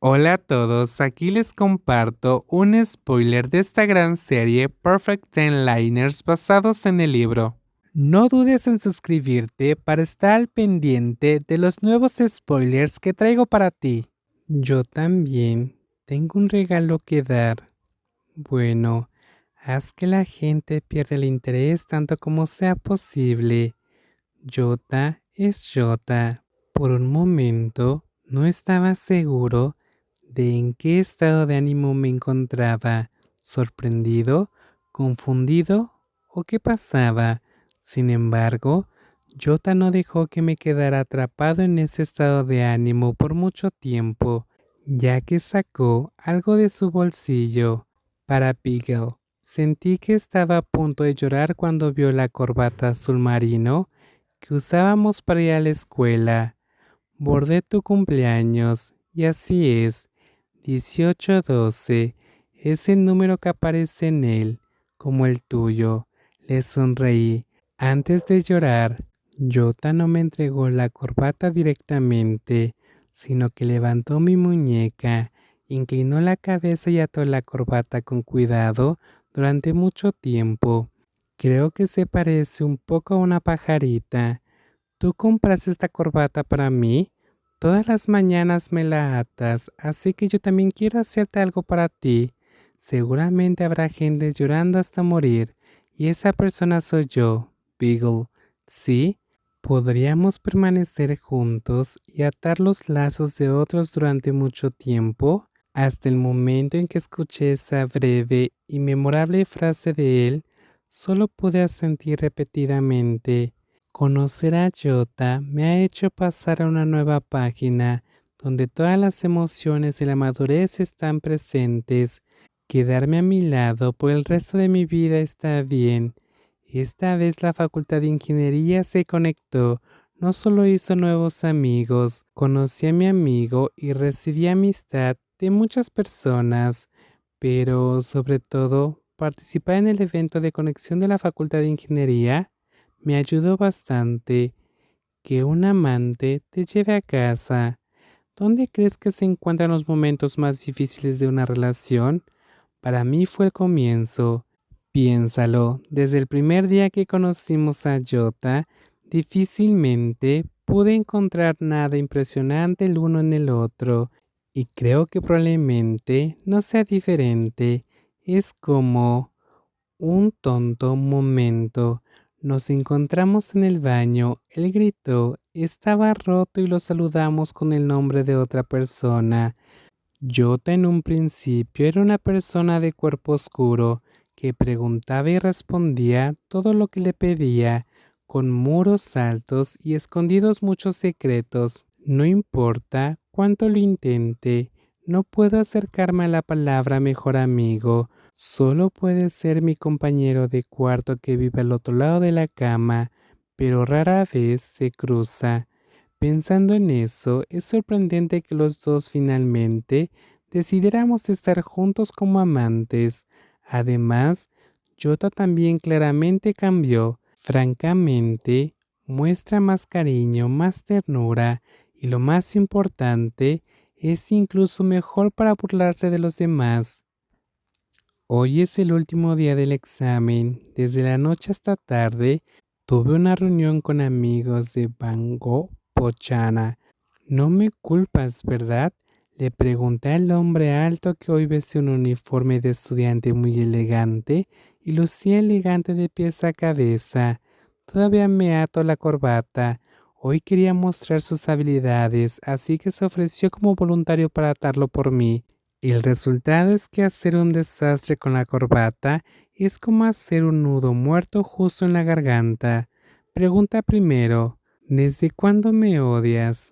Hola a todos, aquí les comparto un spoiler de esta gran serie Perfect Ten Liners basados en el libro. No dudes en suscribirte para estar al pendiente de los nuevos spoilers que traigo para ti. Yo también tengo un regalo que dar. Bueno, haz que la gente pierda el interés tanto como sea posible. Jota es Jota. Por un momento no estaba seguro de en qué estado de ánimo me encontraba, sorprendido, confundido o qué pasaba. Sin embargo, Jota no dejó que me quedara atrapado en ese estado de ánimo por mucho tiempo, ya que sacó algo de su bolsillo para Piggle. Sentí que estaba a punto de llorar cuando vio la corbata azul marino que usábamos para ir a la escuela. Bordé tu cumpleaños y así es, 1812 es el número que aparece en él, como el tuyo. Le sonreí. Antes de llorar, Jota no me entregó la corbata directamente, sino que levantó mi muñeca, inclinó la cabeza y ató la corbata con cuidado durante mucho tiempo. Creo que se parece un poco a una pajarita. ¿Tú compras esta corbata para mí? Todas las mañanas me la atas, así que yo también quiero hacerte algo para ti. Seguramente habrá gente llorando hasta morir, y esa persona soy yo, Beagle. ¿Sí? ¿Podríamos permanecer juntos y atar los lazos de otros durante mucho tiempo? Hasta el momento en que escuché esa breve y memorable frase de él, solo pude asentir repetidamente. Conocer a Jota me ha hecho pasar a una nueva página donde todas las emociones y la madurez están presentes. Quedarme a mi lado por el resto de mi vida está bien. Esta vez la Facultad de Ingeniería se conectó. No solo hizo nuevos amigos, conocí a mi amigo y recibí amistad de muchas personas, pero sobre todo participar en el evento de conexión de la Facultad de Ingeniería me ayudó bastante. Que un amante te lleve a casa. ¿Dónde crees que se encuentran los momentos más difíciles de una relación? Para mí fue el comienzo. Piénsalo, desde el primer día que conocimos a Jota, difícilmente pude encontrar nada impresionante el uno en el otro, y creo que probablemente no sea diferente. Es como un tonto momento. Nos encontramos en el baño, él gritó, estaba roto y lo saludamos con el nombre de otra persona. Jota en un principio era una persona de cuerpo oscuro que preguntaba y respondía todo lo que le pedía, con muros altos y escondidos muchos secretos. No importa cuánto lo intente, no puedo acercarme a la palabra mejor amigo. Solo puede ser mi compañero de cuarto que vive al otro lado de la cama, pero rara vez se cruza. Pensando en eso, es sorprendente que los dos finalmente decidiéramos estar juntos como amantes. Además, Jota también claramente cambió. Francamente, muestra más cariño, más ternura y lo más importante, es incluso mejor para burlarse de los demás. Hoy es el último día del examen. Desde la noche hasta tarde tuve una reunión con amigos de Bango Pochana. No me culpas, ¿verdad? Le pregunté al hombre alto que hoy vestía un uniforme de estudiante muy elegante y lucía elegante de pies a cabeza. Todavía me ato la corbata. Hoy quería mostrar sus habilidades, así que se ofreció como voluntario para atarlo por mí. El resultado es que hacer un desastre con la corbata es como hacer un nudo muerto justo en la garganta. Pregunta primero, ¿desde cuándo me odias?